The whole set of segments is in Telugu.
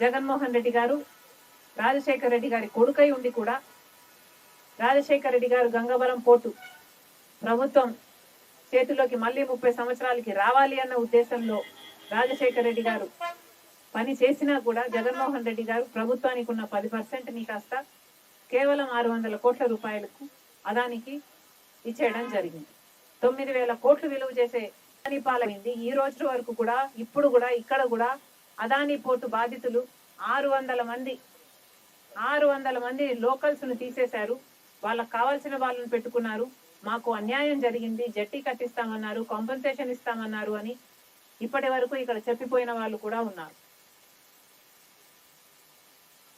జగన్మోహన్ రెడ్డి గారు రాజశేఖర్ రెడ్డి గారి కొడుకై ఉండి కూడా రాజశేఖర రెడ్డి గారు గంగవరం పోర్టు ప్రభుత్వం చేతిలోకి మళ్ళీ ముప్పై సంవత్సరాలకి రావాలి అన్న ఉద్దేశంలో రాజశేఖర రెడ్డి గారు పని చేసినా కూడా జగన్మోహన్ రెడ్డి గారు ప్రభుత్వానికి ఉన్న పది పర్సెంట్ని కాస్త కేవలం ఆరు వందల కోట్ల రూపాయలకు అదానికి ఇచ్చేయడం జరిగింది. తొమ్మిది వేల కోట్లు విలువ చేసే పాలైంది. ఈ రోజు వరకు కూడా ఇప్పుడు కూడా ఇక్కడ కూడా అదాని పోర్టు బాధితులు ఆరు వందల మంది. ఆరు వందల మంది లోకల్స్ను తీసేశారు. వాళ్ళకు కావాల్సిన వాళ్ళని పెట్టుకున్నారు. మాకు అన్యాయం జరిగింది జట్టి కట్టిస్తామన్నారు కాంపెన్సేషన్ ఇస్తామన్నారు అని ఇప్పటి వరకు ఇక్కడ చెప్పిపోయిన వాళ్ళు కూడా ఉన్నారు.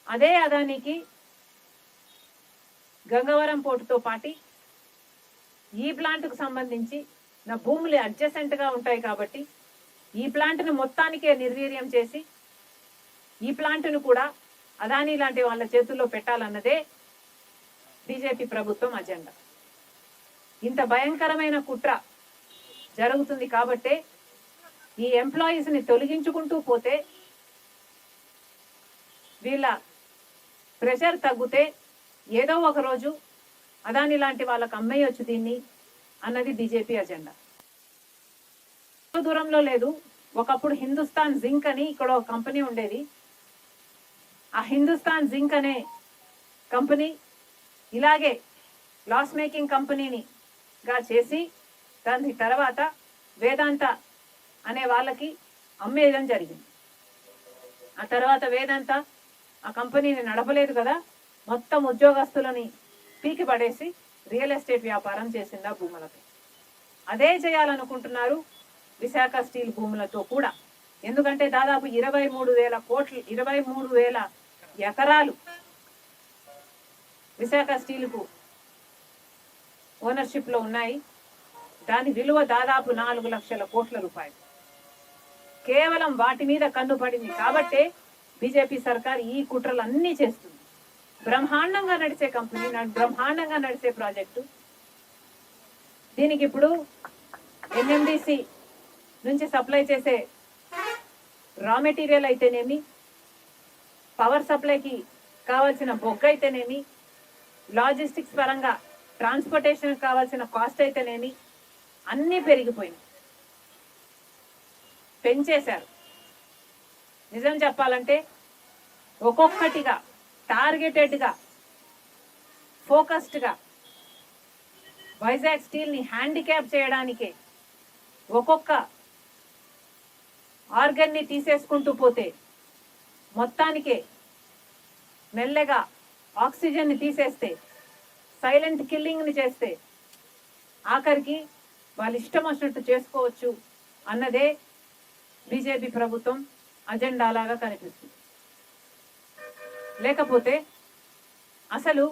అదే అదానికి గంగవరం పోర్టుతో పాటి ఈ ప్లాంట్కు సంబంధించి నా భూములు అడ్జసెంట్గా ఉంటాయి కాబట్టి ఈ ప్లాంట్ను మొత్తానికే నిర్వీర్యం చేసి ఈ ప్లాంట్ను కూడా అదానీ లాంటి వాళ్ళ చేతుల్లో పెట్టాలన్నదే బీజేపీ ప్రభుత్వం అజెండా. ఇంత భయంకరమైన కుట్ర జరుగుతుంది కాబట్టే ఈ ఎంప్లాయీస్ని తొలగించుకుంటూ పోతే వీళ్ళ ప్రెషర్ తగ్గితే ఏదో ఒక రోజు అదాని లాంటి వాళ్ళకి అమ్మేయొచ్చు దీన్ని అన్నది బీజేపీ అజెండా. దూరంలో లేదు. ఒకప్పుడు హిందుస్థాన్ జింక్ అని ఇక్కడ ఒక కంపెనీ ఉండేది. ఆ హిందుస్థాన్ జింక్ అనే కంపెనీ ఇలాగే లాస్ మేకింగ్ కంపెనీని గా చేసి దాని తర్వాత వేదాంత అనే వాళ్ళకి అమ్మేయడం జరిగింది. ఆ తర్వాత వేదాంత ఆ కంపెనీని నడపలేదు కదా మొత్తం ఉద్యోగస్తులని పీకి పడేసి రియల్ ఎస్టేట్ వ్యాపారం చేసింది ఆ భూములపై అదే చేయాలనుకుంటున్నారు విశాఖ స్టీల్ భూములతో కూడా. ఎందుకంటే దాదాపు ఇరవై మూడు వేల కోట్లు ఇరవై మూడు వేల ఎకరాలు విశాఖ స్టీల్కు ఓనర్షిప్లో ఉన్నాయి. దాని విలువ దాదాపు నాలుగు లక్షల కోట్ల రూపాయలు. కేవలం వాటి మీద కన్ను పడింది. కాబట్టే బీజేపీ సర్కార్ ఈ కుట్రలు అన్నీ చేస్తుంది. బ్రహ్మాండంగా నడిచే కంపెనీ బ్రహ్మాండంగా నడిచే ప్రాజెక్టు. దీనికి ఇప్పుడు ఎన్ఎండిసి నుంచి సప్లై చేసే రా మెటీరియల్ అయితేనేమి? పవర్ సప్లైకి కావాల్సిన బొగ్గ అయితేనేమి? లాజిస్టిక్స్ పరంగా ట్రాన్స్పోర్టేషన్ కావాల్సిన కాస్ట్ అయితేనేమి? అన్నీ పెరిగిపోయినాయి. పెంచేశారు. నిజం చెప్పాలంటే ఒక్కొక్కటిగా టార్గెటెడ్గా ఫోకస్డ్గా వైజాగ్ స్టీల్ని హ్యాండిక్యాప్ చేయడానికే ఒక్కొక్క ఆర్గన్ని తీసేసుకుంటూ పోతే మొత్తానికే మెల్లగా ఆక్సిజన్ని తీసేస్తే సైలెంట్ కిల్లింగ్ని చేస్తే ఆఖరికి వాళ్ళు ఇష్టం వచ్చినట్టు చేసుకోవచ్చు అన్నదే బీజేపీ ప్రభుత్వం అజెండా లాగా కనిపిస్తుంది. లేకపోతే అసలు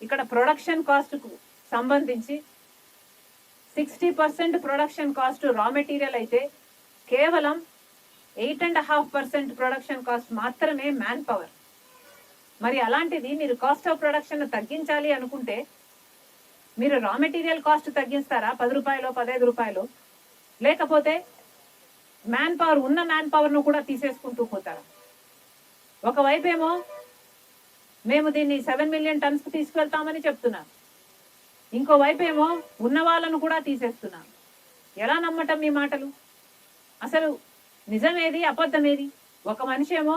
ఇక్కడ ప్రొడక్షన్ కాస్ట్కు సంబంధించి sixty percent production cost raw material అయితే కేవలం eight and half percent production cost మాత్రమే మ్యాన్ పవర్. మరి అలాంటిది మీరు కాస్ట్ ఆఫ్ ప్రొడక్షన్ తగ్గించాలి అనుకుంటే మీరు రా మెటీరియల్ కాస్ట్ తగ్గిస్తారా? పది రూపాయలు పదహైదు రూపాయలు? లేకపోతే మ్యాన్ పవర్ ఉన్న మ్యాన్ పవర్ను కూడా తీసేసుకుంటూ పోతారా? ఒకవైపు ఏమో మేము దీన్ని సెవెన్ మిలియన్ టన్స్ తీసుకెళ్తామని చెప్తున్నాం. ఇంకోవైపు ఏమో ఉన్న వాళ్ళను కూడా తీసేస్తున్నాం. ఎలా నమ్మటం మీ మాటలు? అసలు నిజమేది అబద్ధమేది? ఒక మనిషి ఏమో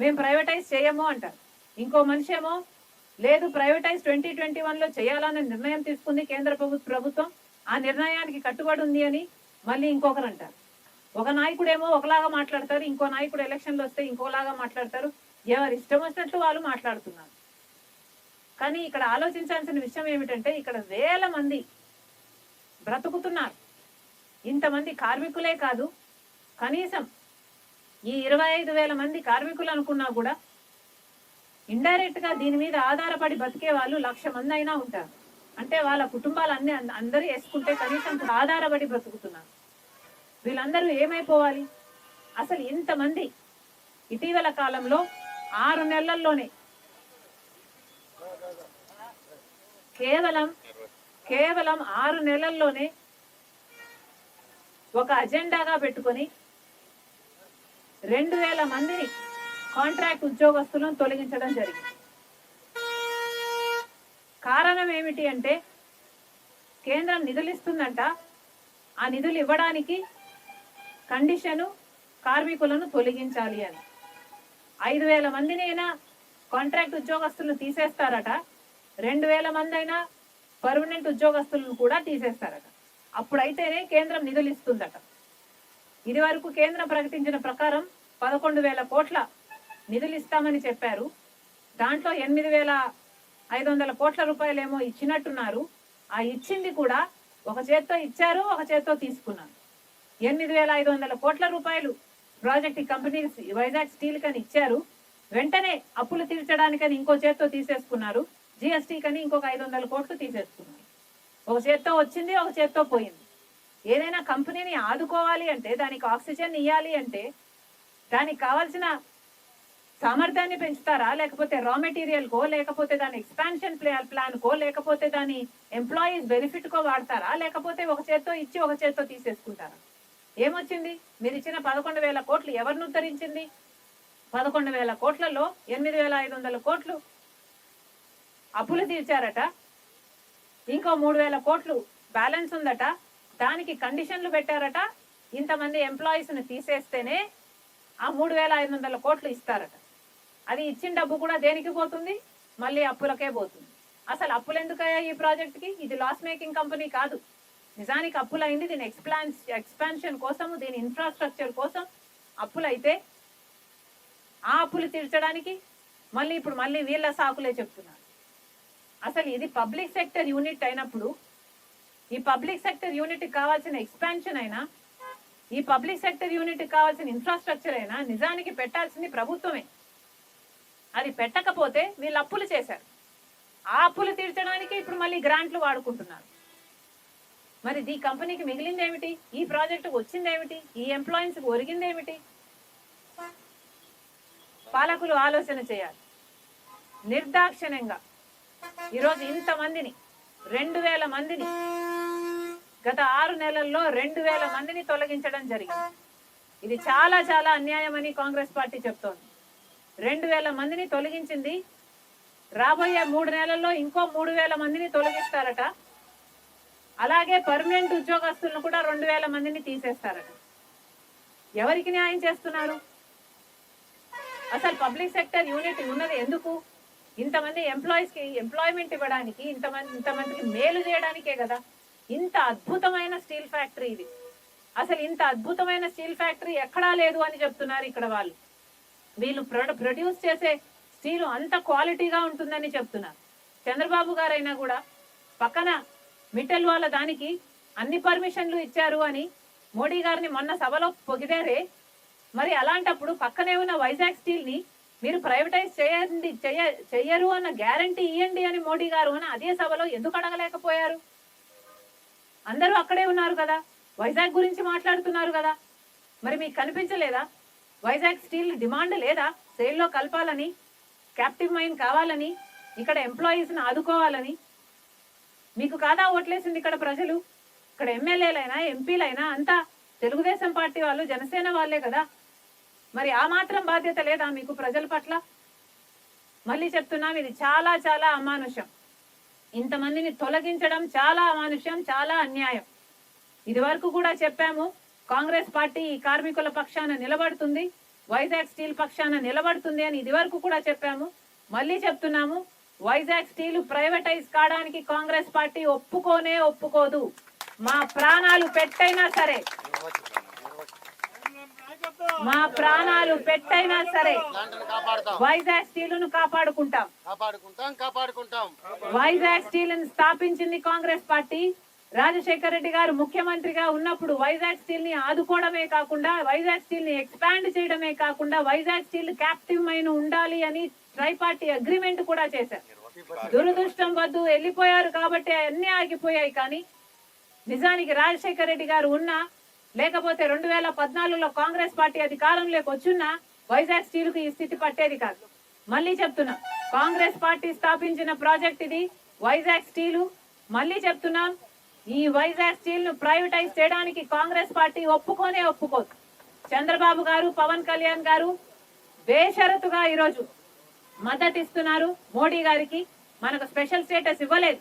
మేము ప్రైవేటైజ్ చేయము అంటారు. ఇంకో మనిషి ఏమో లేదు ప్రైవేటైజ్ ట్వంటీ ట్వంటీ వన్లో చేయాలనే నిర్ణయం తీసుకుంది కేంద్ర ప్రభుత్వం ఆ నిర్ణయానికి కట్టుబడి ఉంది అని మళ్ళీ ఇంకొకరు అంటారు. ఒక నాయకుడేమో ఒకలాగా మాట్లాడతారు ఇంకో నాయకుడు ఎలక్షన్లు వస్తే ఇంకోలాగా మాట్లాడతారు. ఎవరు ఇష్టం వచ్చినట్లు వాళ్ళు మాట్లాడుతున్నారు. కానీ ఇక్కడ ఆలోచించాల్సిన విషయం ఏమిటంటే ఇక్కడ వేల మంది బ్రతుకుతున్నారు. ఇంతమంది కార్మికులే కాదు కనీసం ఈ ఇరవై ఐదు వేల మంది కార్మికులు అనుకున్నా కూడా ఇండైరెక్ట్గా దీని మీద ఆధారపడి బతికే వాళ్ళు లక్ష మంది అయినా ఉంటారు. అంటే వాళ్ళ కుటుంబాలు అన్ని అంద- అందరూ వేసుకుంటే కనీసం ఆధారపడి బ్రతుకుతున్నారు. వీళ్ళందరూ ఏమైపోవాలి? అసలు ఇంతమంది ఇటీవల కాలంలో ఆరు నెలల్లోనే కేవలం కేవలం ఆరు నెలల్లోనే ఒక అజెండాగా పెట్టుకొని రెండు వేల మందిని కాంట్రాక్ట్ ఉద్యోగస్తులను తొలగించడం జరిగింది. కారణం ఏమిటి అంటే కేంద్రం నిధులు ఇస్తుందంట ఆ నిధులు ఇవ్వడానికి కండిషను కార్మికులను తొలగించాలి అని. ఐదు వేల మందినైనా కాంట్రాక్ట్ ఉద్యోగస్తులను తీసేస్తారట. రెండు వేల మంది అయినా పర్మనెంట్ ఉద్యోగస్తులను కూడా తీసేస్తారట. అప్పుడైతేనే కేంద్రం నిధులు ఇస్తుందట ఇది వరకు కేంద్రం ప్రకటించిన ప్రకారం పదకొండు వేల కోట్ల నిధులు ఇస్తామని చెప్పారు. దాంట్లో ఎనిమిది వేల ఐదు వందల కోట్ల రూపాయలేమో ఇచ్చినట్టున్నారు. ఆ ఇచ్చింది కూడా ఒక చేత్తో ఇచ్చారు ఒక చేత్తో తీసుకున్నారు. ఎనిమిది వేల ఐదు వందల కోట్ల రూపాయలు ప్రాజెక్ట్ కంపెనీస్ వైజాగ్ స్టీల్ కని ఇచ్చారు. వెంటనే అప్పులు తీర్చడానికని ఇంకో చేత్తో తీసేసుకున్నారు. జిఎస్టీ కని ఇంకొక ఐదు వందల కోట్లు తీసేసుకున్నారు. ఒక చేత్తో వచ్చింది ఒక చేత్తో పోయింది. ఏదైనా కంపెనీని ఆదుకోవాలి అంటే దానికి ఆక్సిజన్ ఇవ్వాలి అంటే దానికి కావాల్సిన సామర్థ్యాన్ని పెంచుతారా? లేకపోతే రా మెటీరియల్ కో లేకపోతే దాని ఎక్స్పాన్షన్ ప్లాన్ కో లేకపోతే దాని ఎంప్లాయీస్ బెనిఫిట్ కో వాడతారా? లేకపోతే ఒక చేత్తో ఇచ్చి ఒక చేత్తో తీసేసుకుంటారా? ఏమొచ్చింది? మీరు ఇచ్చిన పదకొండు వేల కోట్లు ఎవరిని ఉద్ధరించింది? పదకొండు వేల కోట్లలో ఎనిమిది వేల ఐదు వందల కోట్లు అప్పులు తీర్చారట. ఇంకో మూడు వేల కోట్లు బ్యాలెన్స్ ఉందట. దానికి కండిషన్లు పెట్టారట. ఇంతమంది ఎంప్లాయీస్ని తీసేస్తేనే ఆ మూడు వేల ఐదు వందల కోట్లు ఇస్తారట. అది ఇచ్చిన డబ్బు కూడా దేనికి పోతుంది? మళ్ళీ అప్పులకే పోతుంది. అసలు అప్పులు ఎందుకయ్యా ఈ ప్రాజెక్ట్కి? ఇది లాస్ మేకింగ్ కంపెనీ కాదు. నిజానికి అప్పులైంది. దీని ఎక్స్ప్లాన్ ఎక్స్పాన్షన్ కోసము దీని ఇన్ఫ్రాస్ట్రక్చర్ కోసం అప్పులైతే ఆ అప్పులు తీర్చడానికి మళ్ళీ ఇప్పుడు మళ్ళీ వీళ్ళ సాకులే చెప్తున్నారు. అసలు ఇది పబ్లిక్ సెక్టర్ యూనిట్ అయినప్పుడు ఈ పబ్లిక్ సెక్టర్ యూనిట్ కావాల్సిన ఎక్స్పాన్షన్ అయినా ఈ పబ్లిక్ సెక్టర్ యూనిట్ కావాల్సిన ఇన్ఫ్రాస్ట్రక్చర్ అయినా నిజానికి పెట్టాల్సింది ప్రభుత్వమే. అది పెట్టకపోతే వీళ్ళు అప్పులు చేశారు. ఆ అప్పులు తీర్చడానికి ఇప్పుడు మళ్ళీ గ్రాంట్లు వాడుకుంటున్నారు. మరి ఈ కంపెనీకి మిగిలింది ఏమిటి? ఈ ప్రాజెక్టుకు వచ్చింది ఏమిటి? ఈ ఎంప్లాయీస్కి ఒరిగింది ఏమిటి? పాలకులు ఆలోచన చేయాలి. నిర్దాక్షిణ్యంగా. ఈరోజు ఇంతమందిని రెండు వేల మందిని. గత ఆరు నెలల్లో రెండు వేల మందిని తొలగించడం జరిగింది. ఇది చాలా చాలా అన్యాయమని కాంగ్రెస్ పార్టీ చెప్తోంది. రెండు వేల మందిని తొలగించింది. రాబోయే మూడు నెలల్లో ఇంకో మూడు వేల మందిని తొలగిస్తారట. అలాగే పర్మనెంట్ ఉద్యోగస్తులను కూడా రెండు వేల మందిని తీసేస్తారట. ఎవరికి న్యాయం చేస్తున్నారు? అసలు పబ్లిక్ సెక్టర్ యూనిట్ ఉన్నది ఎందుకు? ఇంతమంది ఎంప్లాయీస్కి ఎంప్లాయ్మెంట్ ఇవ్వడానికి ఇంతమంది ఇంతమందికి మేలు చేయడానికే కదా. ఇంత అద్భుతమైన స్టీల్ ఫ్యాక్టరీ ఇది. అసలు ఇంత అద్భుతమైన స్టీల్ ఫ్యాక్టరీ ఎక్కడా లేదు అని చెప్తున్నారు ఇక్కడ వాళ్ళు. వీళ్ళు ప్రొడ- ప్రొడ్యూస్ చేసే స్టీలు అంత క్వాలిటీగా ఉంటుందని చెప్తున్నారు. చంద్రబాబు గారైనా కూడా పక్కన మిట్టల్ వాళ్ళ దానికి అన్ని పర్మిషన్లు ఇచ్చారు అని మోడీ గారిని మొన్న సభలో పొగిదారే మరి అలాంటప్పుడు పక్కనే ఉన్న వైజాగ్ స్టీల్ని మీరు ప్రైవేటైజ్ చేయండి చెయ్య- చెయ్యరు అన్న గ్యారంటీ ఇవ్వండి అని మోడీ గారు అని అదే సభలో ఎందుకు అడగలేకపోయారు? అందరూ అక్కడే ఉన్నారు కదా వైజాగ్ గురించి మాట్లాడుతున్నారు కదా. మరి మీకు కనిపించలేదా? వైజాగ్ స్టీల్ డిమాండ్ లేదా? సేల్లో కలపాలని క్యాప్టివ్ మైన్ కావాలని ఇక్కడ ఎంప్లాయీస్ని ఆదుకోవాలని. మీకు కాదా ఓట్లేసింది ఇక్కడ ప్రజలు? ఇక్కడ ఎమ్మెల్యేలైనా ఎంపీలైనా అంతా తెలుగుదేశం పార్టీ వాళ్ళు జనసేన వాళ్ళే కదా. మరి ఆ మాత్రం బాధ్యత లేదా మీకు ప్రజల పట్ల? మళ్ళీ చెప్తున్నాం ఇది చాలా చాలా అమానుషం. ఇంతమందిని తొలగించడం చాలా అమానుష్యం చాలా అన్యాయం. ఇది వరకు కూడా చెప్పాము కాంగ్రెస్ పార్టీ ఈ కార్మికుల పక్షాన నిలబడుతుంది వైజాగ్ స్టీల్ పక్షాన నిలబడుతుంది అని ఇది వరకు కూడా చెప్పాము. మళ్ళీ చెప్తున్నాము వైజాగ్ స్టీల్ ప్రైవేటైజ్ కావడానికి కాంగ్రెస్ పార్టీ ఒప్పుకోనే ఒప్పుకోదు. మా ప్రాణాలు పెట్టైనా సరే. మా ప్రాణాలు పెట్టైనా సరే వైజాగ్ స్టీల్ను కాపాడుకుంటాం. కాపాడుకుంటాం కాపాడుకుంటాం. వైజాగ్ స్టీల్ని స్థాపించింది కాంగ్రెస్ పార్టీ. రాజశేఖర రెడ్డి గారు ముఖ్యమంత్రిగా ఉన్నప్పుడు వైజాగ్ స్టీల్ని ఆదుకోవడమే కాకుండా వైజాగ్ స్టీల్ని ఎక్స్పాండ్ చేయడమే కాకుండా వైజాగ్ స్టీల్ క్యాప్టివ్ మైన్ ఉండాలి అని ట్రై పార్టీ అగ్రిమెంట్ కూడా చేశారు. దురదృష్టం వద్దు వెళ్ళిపోయారు కాబట్టి అన్ని ఆగిపోయాయి కానీ నిజానికి రాజశేఖర రెడ్డి గారు ఉన్నా లేకపోతే రెండు వేల పద్నాలుగులో కాంగ్రెస్ పార్టీ అధికారంలోకి వచ్చున్నా వైజాగ్ స్టీల్కు ఈ స్థితి పట్టేది కాదు. మళ్ళీ చెప్తున్నా కాంగ్రెస్ పార్టీ స్థాపించిన ప్రాజెక్ట్ ఇది వైజాగ్ స్టీలు. మళ్ళీ చెప్తున్నాం ఈ వైజాగ్ స్టీల్ను ప్రైవేటైజ్ చేయడానికి కాంగ్రెస్ పార్టీ ఒప్పుకోనే ఒప్పుకోదు. చంద్రబాబు గారు పవన్ కళ్యాణ్ గారు బేషరతుగా ఈరోజు మద్దతు ఇస్తున్నారు మోడీ గారికి. మనకు స్పెషల్ స్టేటస్ ఇవ్వలేదు.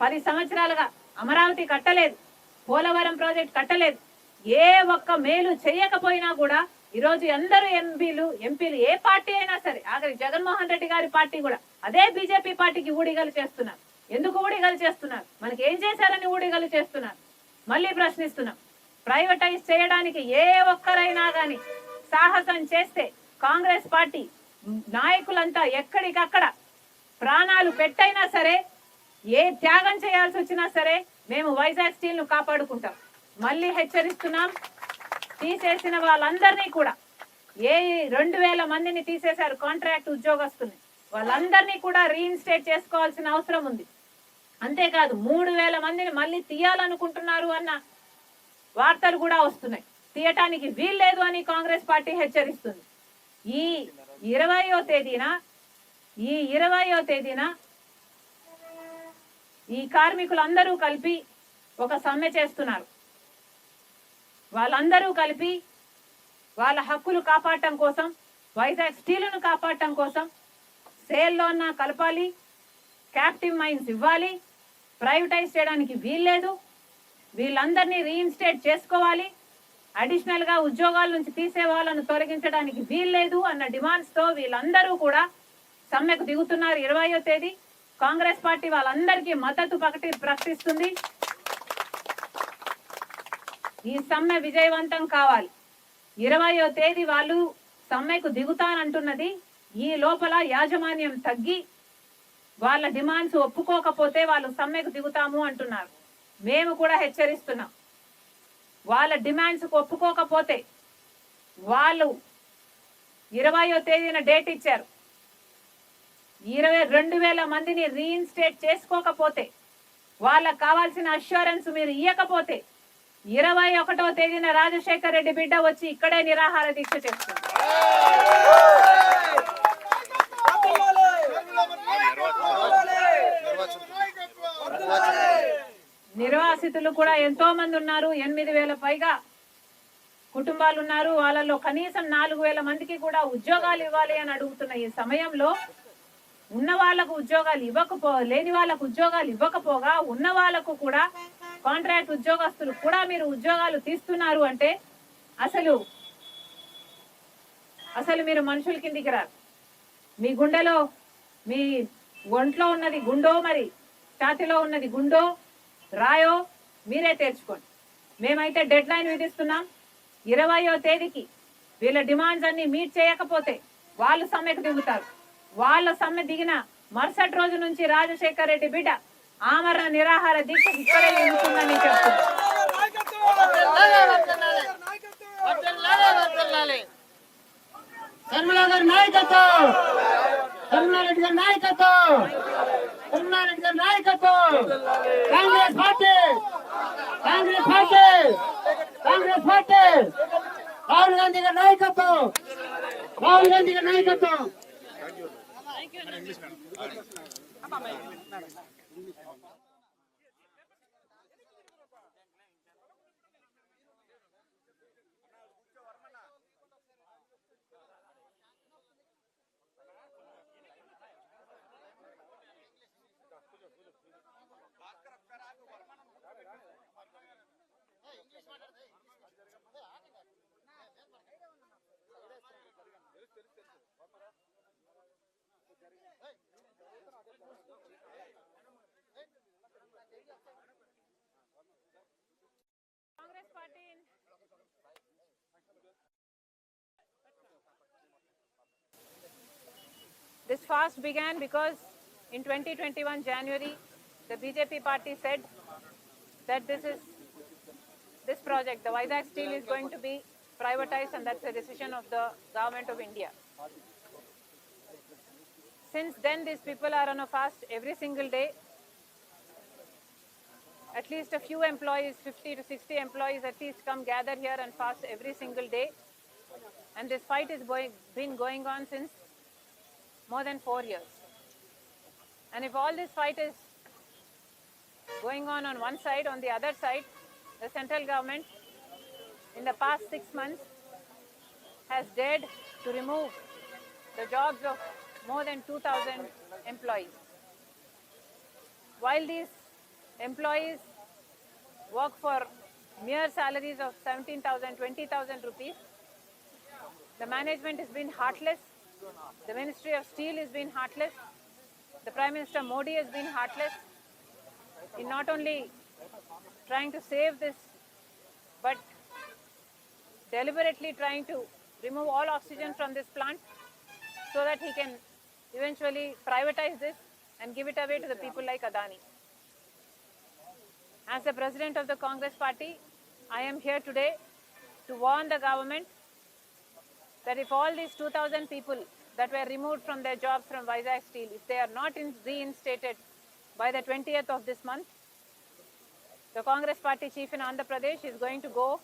పది సంవత్సరాలుగా అమరావతి కట్టలేదు. పోలవరం ప్రాజెక్ట్ కట్టలేదు. ఏ ఒక్క మేలు చేయకపోయినా కూడా ఈరోజు ఎందరూ ఎంపీలు ఎంపీలు ఏ పార్టీ అయినా సరే ఆఖరి జగన్మోహన్ రెడ్డి గారి పార్టీ కూడా అదే బీజేపీ పార్టీకి ఊడిగలు చేస్తున్నారు. ఎందుకు ఊడిగలు చేస్తున్నారు? మనకి ఏం చేశారని ఊడిగలు చేస్తున్నారు? మళ్ళీ ప్రశ్నిస్తున్నాం. ప్రైవేటైజ్ చేయడానికి ఏ ఒక్కరైనా కానీ సాహసం చేస్తే కాంగ్రెస్ పార్టీ నాయకులంతా ఎక్కడికక్కడ ప్రాణాలు పెట్టైనా సరే ఏ త్యాగం చేయాల్సి వచ్చినా సరే మేము వైజాగ్ స్టీల్ను కాపాడుకుంటాం. మళ్ళీ హెచ్చరిస్తున్నాం. తీసేసిన వాళ్ళందరినీ కూడా. ఏ రెండు వేల మందిని తీసేశారు కాంట్రాక్ట్ ఉద్యోగస్తుని వాళ్ళందరినీ కూడా రీఇన్స్టేట్ చేసుకోవాల్సిన అవసరం ఉంది. అంతేకాదు మూడు వేల మందిని మళ్ళీ తీయాలనుకుంటున్నారు అన్న వార్తలు కూడా వస్తున్నాయి. తీయటానికి వీల్లేదు అని కాంగ్రెస్ పార్టీ హెచ్చరిస్తుంది. ఈ ఇరవయో తేదీన ఈ ఇరవయో తేదీన ఈ కార్మికులందరూ కలిపి ఒక సమ్మె చేస్తున్నారు. వాళ్ళందరూ కలిపి వాళ్ళ హక్కులు కాపాడటం కోసం వైజాగ్ స్టీలును కాపాడటం కోసం సేల్లో ఉన్న కలపాలి క్యాప్టివ్ మైన్స్ ఇవ్వాలి ప్రైవేటైజ్ చేయడానికి వీల్లేదు వీళ్ళందరినీ రీఇన్స్టేట్ చేసుకోవాలి అడిషనల్గా ఉద్యోగాల నుంచి తీసే వాళ్ళను తొలగించడానికి వీల్లేదు అన్న డిమాండ్స్తో వీళ్ళందరూ కూడా సమ్మెకు దిగుతున్నారు. ఇరవయో తేదీ కాంగ్రెస్ పార్టీ వాళ్ళందరికీ మద్దతు ప్రకటి ప్రకటిస్తుంది. ఈ సమ్మె విజయవంతం కావాలి. ఇరవయో తేదీ వాళ్ళు సమ్మెకు దిగుతానంటున్నది. ఈ లోపల యాజమాన్యం తగ్గి వాళ్ళ డిమాండ్స్ ఒప్పుకోకపోతే వాళ్ళు సమ్మెకు దిగుతాము అంటున్నారు. మేము కూడా హెచ్చరిస్తున్నాం. వాళ్ళ డిమాండ్స్కు ఒప్పుకోకపోతే వాళ్ళు ఇరవయో తేదీన డేట్ ఇచ్చారు. ఇరవై రెండు వేల మందిని రీఇన్స్టేట్ చేసుకోకపోతే వాళ్ళకు కావాల్సిన అష్యూరెన్స్ మీరు ఇవ్వకపోతే ఇరవై ఒకటో తేదీన రాజశేఖర్ రెడ్డి బిడ్డ వచ్చి ఇక్కడే నిరాహార దీక్ష చేస్తుంది. నిర్వాసితులు కూడా ఎంతో మంది ఉన్నారు ఎనిమిది వేల పైగా కుటుంబాలు ఉన్నారు. వాళ్ళలో కనీసం నాలుగు వేల మందికి కూడా ఉద్యోగాలు ఇవ్వాలి అని అడుగుతున్న ఈ సమయంలో ఉన్న వాళ్ళకు ఉద్యోగాలు ఇవ్వకపో లేని వాళ్ళకు ఉద్యోగాలు ఇవ్వకపోగా ఉన్న వాళ్ళకు కూడా కాంట్రాక్ట్ ఉద్యోగస్తులు కూడా మీరు ఉద్యోగాలు తీస్తున్నారు అంటే అసలు అసలు మీరు మనుషుల కిందికి రారు. మీ గుండెలో మీ ఒంట్లో ఉన్నది గుండో మరి ఛాతిలో ఉన్నది గుండో రాయో మీరే తేల్చుకోండి మేమైతే డెడ్ లైన్ విధిస్తున్నాం. ఇరవయో తేదీకి వీళ్ళ డిమాండ్స్ అన్ని మీట్ చేయకపోతే వాళ్ళు సమ్మెకు దిగుతారు. వాళ్ళ సమ్మె దిగిన మరుసటి రోజు నుంచి రాజశేఖర్ రెడ్డి బిడ్డ ఆమరణ నిరాహార దీక్ష ఇక్కడే ఎందుకుందని చెప్తున్నారు శర్మిల గారి నాయకత్వం! కరుణారెడ్డి గారి నాయకత్వం! కరుణారెడ్డి గారి నాయకత్వం! Congress party! Congress party! Congress party! Rahul Gandhi గారి నాయకత్వం! రాహుల్ గాంధీ గారి నాయకత్వం! Congress party This fast began because in 2021 January, the BJP party said that this is this project, the Vizag steel, is going to be privatized, and that's a decision of the government of India. Since then, these people are on a fast every single day. At least a few employees, 50 to 60 employees at least come gather here and fast every single day. And this fight has been going on since more than four years. And if all this fight is going on on one side, on the other side, the central government in the past six months has dared to remove the jobs of more than 2,000 employees. While these employees work for mere salaries of 17,000, 20,000 rupees, the management has been heartless. The Ministry of Steel has been heartless. The Prime Minister Modi has been heartless in not only trying to save this, but deliberately trying to remove all oxygen from this plant so that he can eventually privatize this and give it away to the people like Adani. As the president of the Congress party, I am here today to warn the government that if all these 2000 people that were removed from their jobs from Vizag Steel, if they are not in, reinstated by the 20th of this month, the Congress party chief in Andhra Pradesh is going to go